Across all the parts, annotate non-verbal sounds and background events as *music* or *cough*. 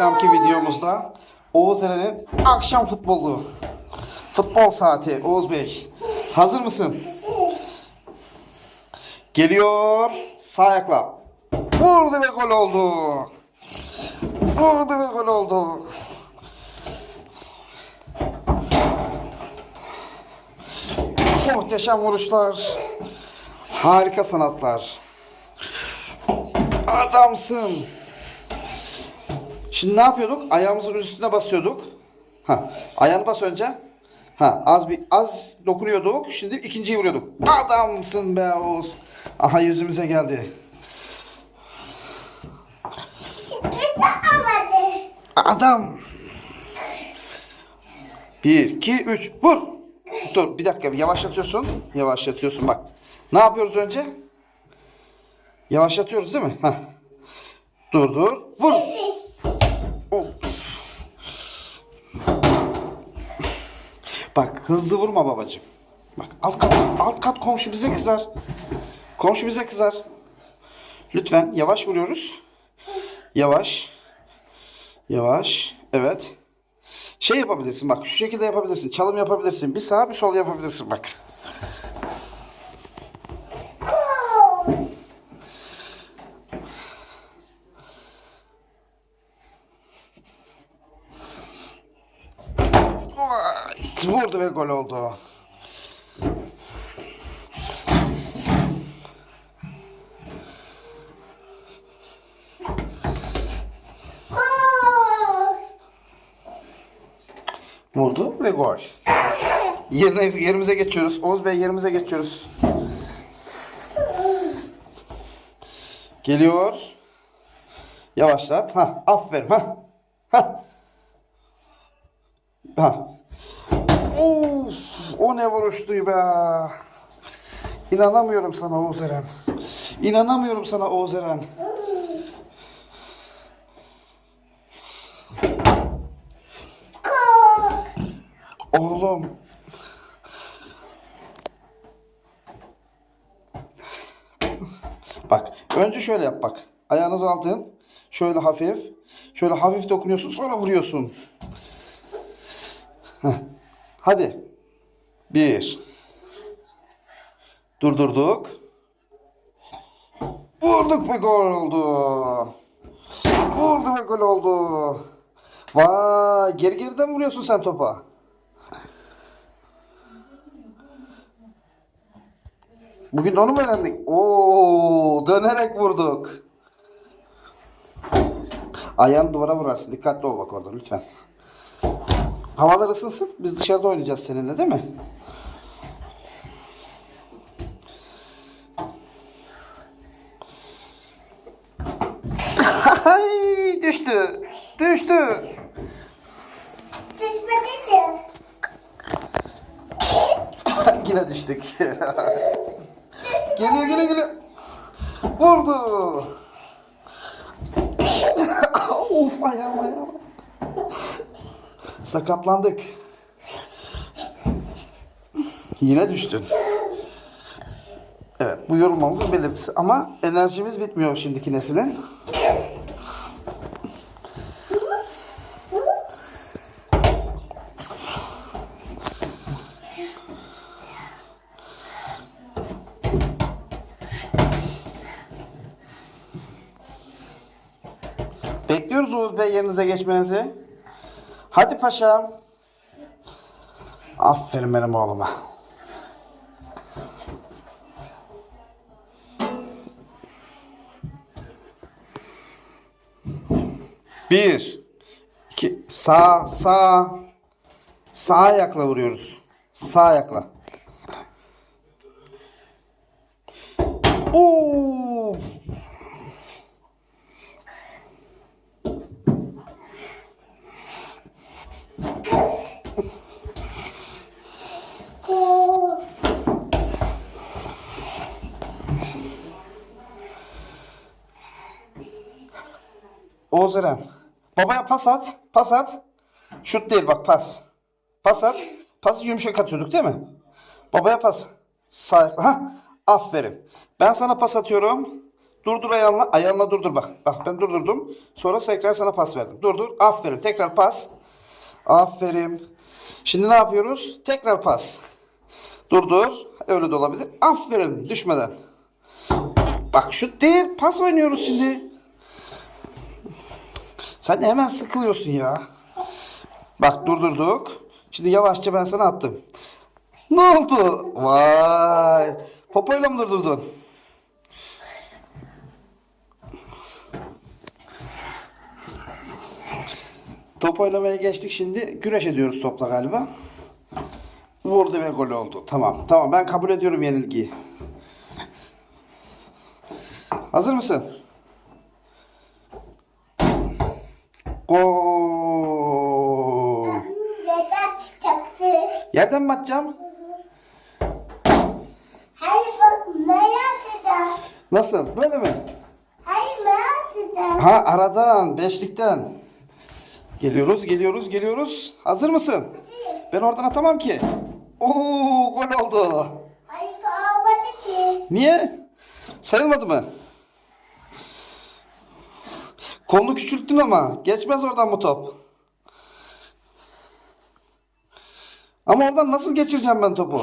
akşamki videomuzda Oğuz Eren'in akşam futbolu. Futbol saati Oğuz Bey. Hazır mısın? Geliyor sağ ayakla. Vurdu ve gol oldu. Vurdu ve gol oldu. Muhteşem vuruşlar. Harika sanatlar. Adamsın. Şimdi ne yapıyorduk? Ayağımızın üstüne basıyorduk. Ha, ayağını bas önce. Ha, az bir az dokunuyorduk. Şimdi ikinciyi vuruyorduk. Adamsın be Oğuz. Aha yüzümüze geldi. Adam. Bir, iki, üç. Vur. Dur bir dakika yavaşlatıyorsun. Yavaşlatıyorsun bak. Ne yapıyoruz önce? Yavaşlatıyoruz değil mi? Heh. Dur dur. Vur. Bak hızlı vurma babacığım. Bak alt kat, alt kat komşu bize kızar. Komşu bize kızar. Lütfen yavaş vuruyoruz. Yavaş. Yavaş. Evet. Şey yapabilirsin bak şu şekilde yapabilirsin. Çalım yapabilirsin. Bir sağ bir sol yapabilirsin bak. Vurdu ve gol oldu. Vurdu ve gol. Yerine, yerimize geçiyoruz. Oğuz Bey yerimize geçiyoruz. Geliyor. Yavaşlat. Ha, aferin. Ha. Ha. Ha. O ne vuruştu be. İnanamıyorum sana Oğuz Eren. İnanamıyorum sana Oğuz Eren. Oğlum. Bak önce şöyle yap bak. Ayağını daldın. Şöyle hafif. Şöyle hafif dokunuyorsun sonra vuruyorsun. Heh. Hadi. Bir. Durdurduk. Vurduk ve gol oldu. Vurdu ve gol oldu. Vay geri geriden vuruyorsun sen topa. Bugün de onu mu öğrendik? Oo, dönerek vurduk. Ayağını duvara vurarsın. Dikkatli ol bak orada lütfen. Havalar ısınsın. Biz dışarıda oynayacağız seninle değil mi? Düştü. Düştü. *laughs* Yine düştük. geliyor geliyor geliyor. Vurdu. of ayağım ayağım. Sakatlandık. Yine düştün. Evet bu yorulmamızın belirtisi ama enerjimiz bitmiyor şimdiki neslin. Bekliyoruz Oğuz Bey yerinize geçmenizi. Hadi paşam. Aferin benim oğluma. Bir. iki, Sağ, sağ. Sağ ayakla vuruyoruz. Sağ ayakla. Oo! Oğuz. Babaya pas at. Pas at. Şut değil bak pas. Pas at. Pası yumuşak atıyorduk değil mi? Babaya pas. Sağ. Ha, aferin. Ben sana pas atıyorum. Durdur ayağınla. Ayağınla durdur bak. Bak ben durdurdum. Sonra tekrar sana pas verdim. Durdur. Aferin. Tekrar pas. Aferin. Şimdi ne yapıyoruz? Tekrar pas. Durdur. Öyle de olabilir. Aferin. Düşmeden. Bak şut değil. Pas oynuyoruz şimdi. Sen hemen sıkılıyorsun ya. Bak durdurduk. Şimdi yavaşça ben sana attım. Ne oldu? Vay. Popoyla mı durdurdun? Top oynamaya geçtik şimdi. Güreş ediyoruz topla galiba. Vurdu ve gol oldu. Tamam. Tamam ben kabul ediyorum yenilgiyi. Hazır mısın? Gol. Çıkacaktı? Yerden mi atacağım? Hayır bak merak eder. Nasıl? Böyle mi? Hayır merak eder. Ha aradan, beşlikten. Geliyoruz, geliyoruz, geliyoruz. Hazır mısın? Ben oradan atamam ki. Oo, gol oldu. Hayır kalmadı ki. Niye? Sayılmadı mı? Kolunu küçülttün ama. Geçmez oradan bu top. Ama oradan nasıl geçireceğim ben topu?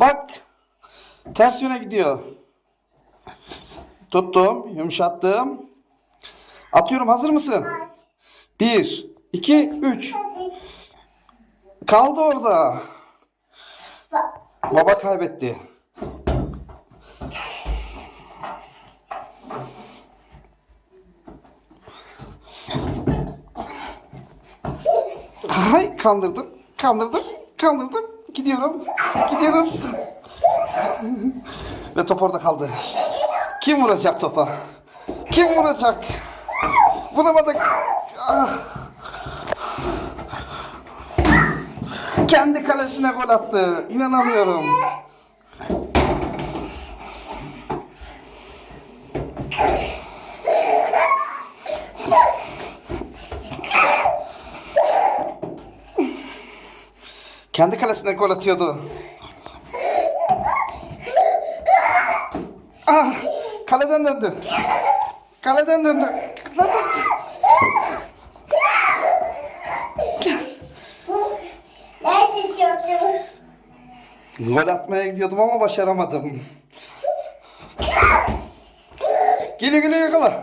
Bak. Ters yöne gidiyor. Tuttum. Yumuşattım. Atıyorum. Hazır mısın? Bir, iki, üç. Kaldı orada. Baba kaybetti. Hay kandırdım, kandırdım, kandırdım. Gidiyorum, gidiyoruz. Ve top orada kaldı. Kim vuracak topa? Kim vuracak? Vuramadık. Ah. Kendi kalesine gol attı. İnanamıyorum. Kendi kalesine gol atıyordu. Ah, kaleden döndü. Kaleden döndü. Nerede çocuğum? Gol atmaya gidiyordum ama başaramadım. Geliyor geliyor yakala.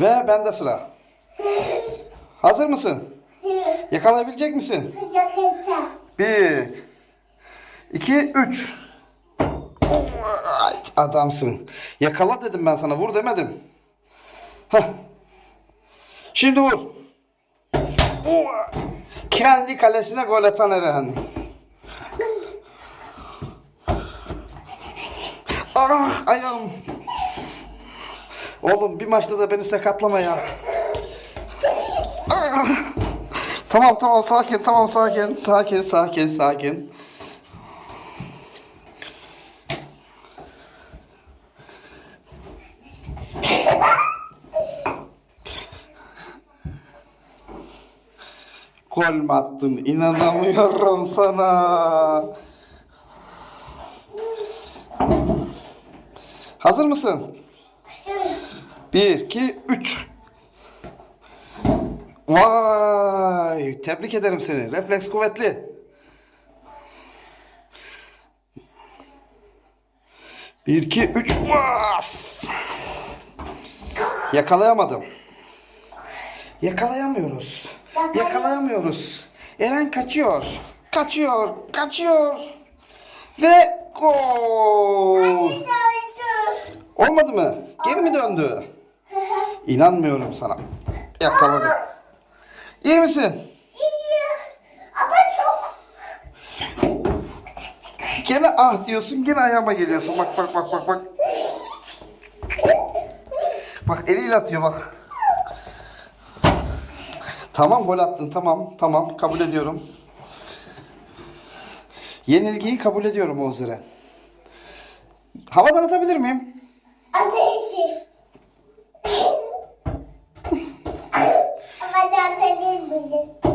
Ve bende sıra. Hazır mısın? Yakalayabilecek misin? Bir, iki, üç. Ay, Adamsın. Yakala dedim ben sana. Vur demedim. Heh. Şimdi vur. Kendi kalesine gol atan Eren. Ah ayağım. Oğlum bir maçta da beni sakatlama ya. Tamam tamam sakin tamam sakin sakin sakin sakin. Gol mü attın? İnanamıyorum sana. Hazır mısın? Bir, iki, üç. Vay! Tebrik ederim seni. Refleks kuvvetli. Bir, iki, üç. Bas! Yakalayamadım. Yakalayamıyoruz. Yakalayamıyoruz. Eren kaçıyor. Kaçıyor. Kaçıyor. Ve gol. Olmadı mı? Geri mi döndü? İnanmıyorum sana. Yakaladı. İyi misin? Ama çok. Gene ah diyorsun, gene ayağıma geliyorsun. Bak bak bak bak bak. Bak eliyle atıyor bak. Tamam gol attın tamam tamam kabul ediyorum. Yenilgiyi kabul ediyorum Oğuz Eren. Havadan atabilir miyim? Ama